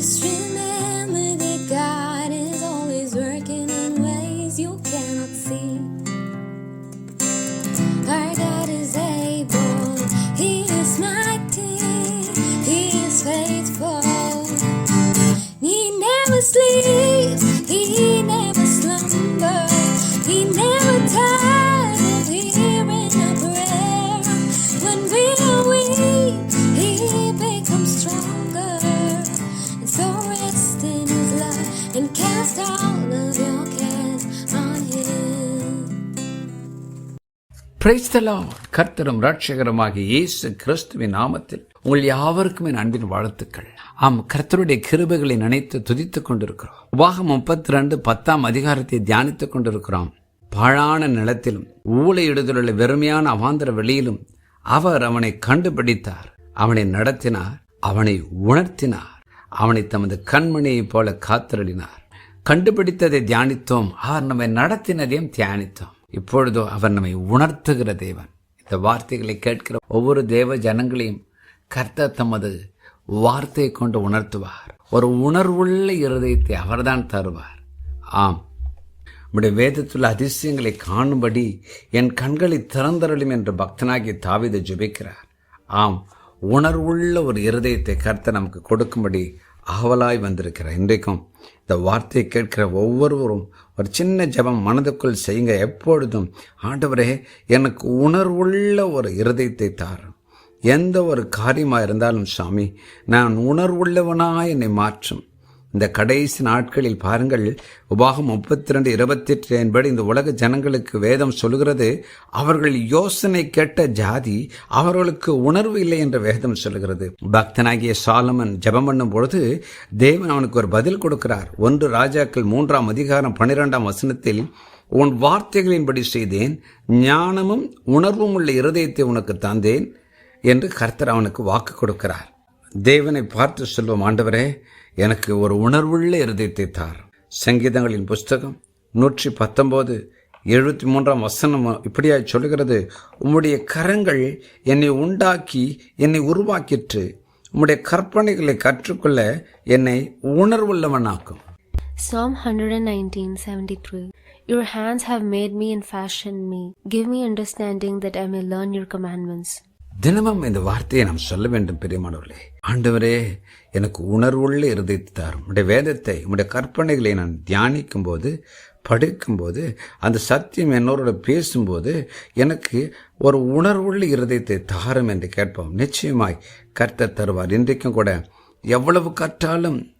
just remember பிரைஸ்தலா கர்த்தரும் ரட்சகரமாக இயேசு கிறிஸ்துவின் நாமத்தில் உங்கள் யாவருக்கும் என் அன்பின் வாழ்த்துக்கள். ஆம் கர்த்தருடைய கிருபைகளை நினைத்து துதித்துக் கொண்டிருக்கிறோம். உபாகம் முப்பத்தி ரெண்டு பத்தாம் அதிகாரத்தை தியானித்துக் கொண்டிருக்கிறோம். பாழான நிலத்திலும் ஊழையிடுதலுள்ள வெறுமையான அவாந்தர வெளியிலும் அவர் அவனை கண்டுபிடித்தார். அவனை நடத்தினார் அவனை உணர்த்தினார். அவனை தமது கண்மணியைப் போல காத்தருளினார். கண்டுபிடித்ததை தியானித்தோம் அவர் நம்மை நடத்தினதையும் தியானித்தோம். இப்பொழுதோ அவர் நம்மை உணர்த்துகிற தேவன். இந்த வார்த்தைகளை கேட்கிற ஒவ்வொரு தேவ ஜனங்களையும் கர்த்தர் தமது வார்த்தையை கொண்டு உணர்த்துவார். ஒரு உணர்வுள்ள இருதயத்தை அவர்தான் தருவார். ஆம். நம்முடைய வேதத்துள்ள அதிசயங்களை காணும்படி என் கண்களை திறந்தருளும் என்று பக்தனாகி தாவித ஜுபிக்கிறார். ஆம். உணர்வுள்ள ஒரு இருதயத்தை கர்த்த நமக்கு கொடுக்கும்படி ஆவலாய் வந்திருக்கிறார். இன்றைக்கும் இந்த வார்த்தையை கேட்கிற ஒவ்வொருவரும் ஒரு சின்ன ஜெபம் மனதுக்குள் செய்யுங்க. எப்பொழுதும் ஆண்டவரே எனக்கு உணர்வுள்ள ஒரு இருதயத்தை தாரும் எந்த ஒரு காரியமாக இருந்தாலும் சாமி நான் உணர்வுள்ளவனாக என்னை மாற்றும். இந்த கடைசி நாட்களில் பாருங்கள் உபாகம் முப்பத்தி ரெண்டு இருபத்தி எட்டு என்படி இந்த உலக ஜனங்களுக்கு வேதம் சொல்கிறது அவர்கள் யோசனை கேட்ட ஜாதி அவர்களுக்கு உணர்வு இல்லை என்று வேதம் சொல்கிறது பக்தனாகிய சாலமன் ஜபம் பண்ணும் பொழுது தேவன் அவனுக்கு ஒரு பதில் கொடுக்கிறார். ஒன்று ராஜாக்கள் மூன்றாம் அதிகாரம் பன்னிரெண்டாம் வசனத்தில் உன் வார்த்தைகளின்படி செய்தேன் ஞானமும் உணர்வும் உள்ள இருதயத்தை உனக்கு தந்தேன் என்று கர்த்தர் அவனுக்கு வாக்கு கொடுக்கிறார். தேவனை பார்த்து சொல்வோம் ஆண்டவரே எனக்கு ஒரு உணர்வுள்ள இருதயத்தை தார். சங்கீதங்களின் புஸ்தகம் நூற்றி பத்தொம்போது எழுபத்தி மூன்றாம் வசனம் இப்படியாய் சொல்லுகிறது உம்முடைய கரங்கள் என்னை உண்டாக்கி என்னை உருவாக்கிற்று. உம்முடைய கற்பனைகளை கற்றுக்கொள்ள என்னை உணர்வுள்ளவனாக்கும். Psalm 119:73 Your hands have made me and fashioned me. Give me understanding that I may learn your commandments. தினமும் இந்த வார்த்தையை நாம் சொல்ல வேண்டும் பெரியமானவர்களே. ஆண்டவரே எனக்கு உணர்வுள்ள இருதயத்தை தாரும். உடைய வேதத்தை உடைய கற்பனைகளை நான் தியானிக்கும் போது படிக்கும்போது அந்த சத்தியம் என்னோரோட பேசும்போது எனக்கு ஒரு உணர்வுள்ள இருதயத்தை தாரும் என்று கேட்போம். நிச்சயமாய் கர்த்த தருவார். இன்றைக்கும் கூட எவ்வளவு கற்றாலும்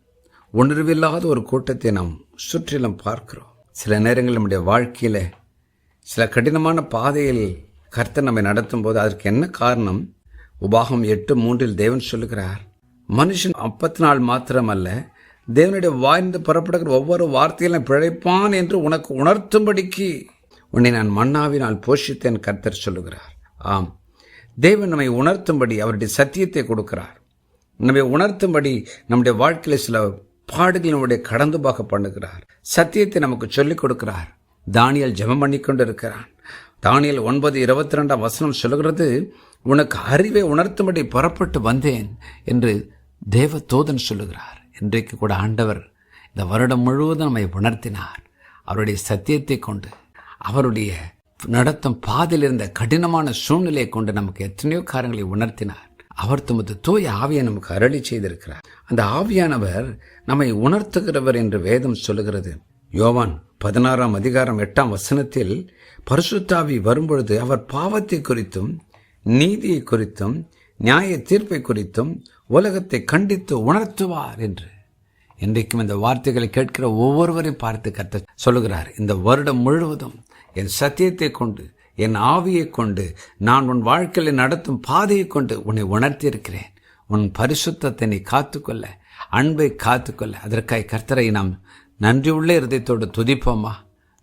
உணர்வில்லாத ஒரு கூட்டத்தை நாம் சுற்றிலும் பார்க்கிறோம். சில நேரங்கள் நம்முடைய வாழ்க்கையில் சில கடினமான பாதையில் கர்த்தர் நம்மை நடத்தும் போது அதற்கு என்ன காரணம்? உபாகம் எட்டு மூன்றில் தேவன் சொல்லுகிறார் மனுஷன் அப்பத்து நாள் மாத்திரமல்ல தேவனுடைய வாய்ந்து புறப்படுகிற ஒவ்வொரு வார்த்தையிலும் பிழைப்பான் என்று உனக்கு உணர்த்தும்படிக்கு உன்னை நான் மன்னாவினால் போஷித்தேன் கர்த்தர் சொல்லுகிறார். ஆம். தேவன் நம்மை உணர்த்தும்படி அவருடைய சத்தியத்தை கொடுக்கிறார். நம்மை உணர்த்தும்படி நம்முடைய வாழ்க்கையில் சில பாடுகள் நம்முடைய கடந்து போக பண்ணுகிறார். சத்தியத்தை நமக்கு சொல்லிக் கொடுக்கிறார். தானியல் ஜெபம் பண்ணி கொண்டு இருக்கிறான் தானியல் ஒன்பது இருபத்தி ரெண்டாம் வசனம் சொல்லுகிறது உனக்கு அறிவை உணர்த்தும்படி புறப்பட்டு வந்தேன் என்று தேவதோதன் சொல்லுகிறார். இன்றைக்கு கூட ஆண்டவர் இந்த வருடம் முழுவதும் நம்மை உணர்த்தினார். அவருடைய சத்தியத்தை கொண்டு அவருடைய நடத்தும் பாதையில் இருந்த கடினமான சூழ்நிலையை கொண்டு நமக்கு எத்தனையோ காரியங்களை உணர்த்தினார். அவர் தமது தூய ஆவியை நமக்கு அருளி செய்திருக்கிறார். அந்த ஆவியானவர் நம்மை உணர்த்துகிறவர் என்று வேதம் சொல்லுகிறது. யோவான் பதினாறாம் அதிகாரம் எட்டாம் வசனத்தில் பரிசுத்தாவி வரும்பொழுது அவர் பாவத்தை குறித்தும் நீதியை குறித்தும் நியாய தீர்ப்பை குறித்தும் உலகத்தை கண்டித்து உணர்த்துவார் என்று. இன்றைக்கும் இந்த வார்த்தைகளை கேட்கிற ஒவ்வொருவரையும் பார்த்து கத்த சொல்லுகிறார் இந்த வருடம் முழுவதும் என் சத்தியத்தை கொண்டு என் ஆவியை கொண்டு நான் உன் வாழ்க்கையில் நடத்தும் பாதையை கொண்டு உன்னை உணர்த்தியிருக்கிறேன். உன் பரிசுத்தத்தை நீ காத்துக்கொள்ள அன்பை காத்துக்கொள்ள. அதற்காய் கர்த்தரை நாம் நன்றியுள்ள இருதயத்தோடு துதிப்போமா?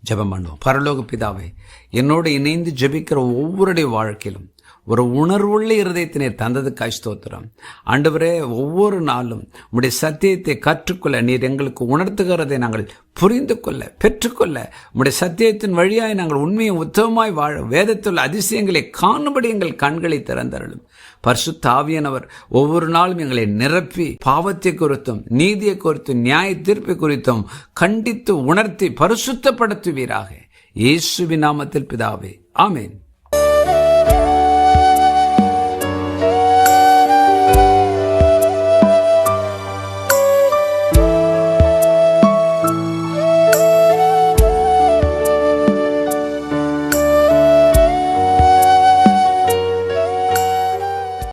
ஜெபம் பண்ணுவோம். பரலோக பிதாவை என்னோடு இணைந்து ஜெபிக்கிற ஒவ்வொருடைய வாழ்க்கையிலும் ஒரு உணர்வுள்ள இருதயத்தினை தந்ததுக்காய் ஸ்தோத்திரம். ஆண்டவரே ஒவ்வொரு நாளும் உடைய சத்தியத்தை கற்றுக்கொள்ள நீர் எங்களுக்கு உணர்த்துகிறதை நாங்கள் புரிந்து கொள்ள பெற்றுக்கொள்ள உடைய சத்தியத்தின் வழியாய் நாங்கள் உண்மையை உத்தமமாய் வாழ வேதத்துள்ள அதிசயங்களை காணும்படி எங்கள் கண்களை திறந்தருளும். பர்சு தாவியனவர் ஒவ்வொரு நாளும் எங்களை நிரப்பி பாவத்தை குறித்தும் நீதியை குறித்தும் நியாய தீர்ப்பை குறித்தும் கண்டித்து உணர்த்தி பரிசுத்தப்படுத்துவீராக. இயேசுவின் நாமத்தில் பிதாவே ஆமேன்.